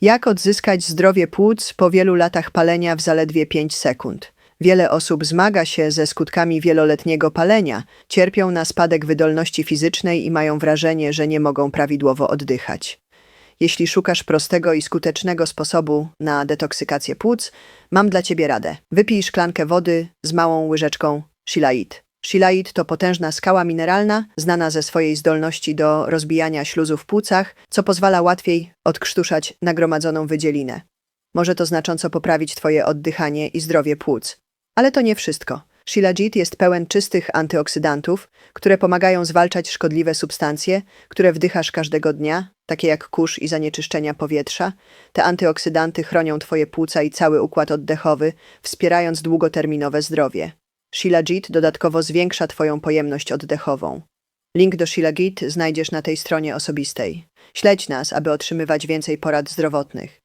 Jak odzyskać zdrowie płuc po wielu latach palenia w zaledwie 5 sekund? Wiele osób zmaga się ze skutkami wieloletniego palenia, cierpią na spadek wydolności fizycznej i mają wrażenie, że nie mogą prawidłowo oddychać. Jeśli szukasz prostego i skutecznego sposobu na detoksykację płuc, mam dla Ciebie radę. Wypij szklankę wody z małą łyżeczką Shilait. Shilait to potężna skała mineralna, znana ze swojej zdolności do rozbijania śluzu w płucach, co pozwala łatwiej odkrztuszać nagromadzoną wydzielinę. Może to znacząco poprawić Twoje oddychanie i zdrowie płuc. Ale to nie wszystko. Shilajit jest pełen czystych antyoksydantów, które pomagają zwalczać szkodliwe substancje, które wdychasz każdego dnia, takie jak kurz i zanieczyszczenia powietrza. Te antyoksydanty chronią Twoje płuca i cały układ oddechowy, wspierając długoterminowe zdrowie. Shilajit dodatkowo zwiększa Twoją pojemność oddechową. Link do Shilajit znajdziesz na tej stronie osobistej. Śledź nas, aby otrzymywać więcej porad zdrowotnych.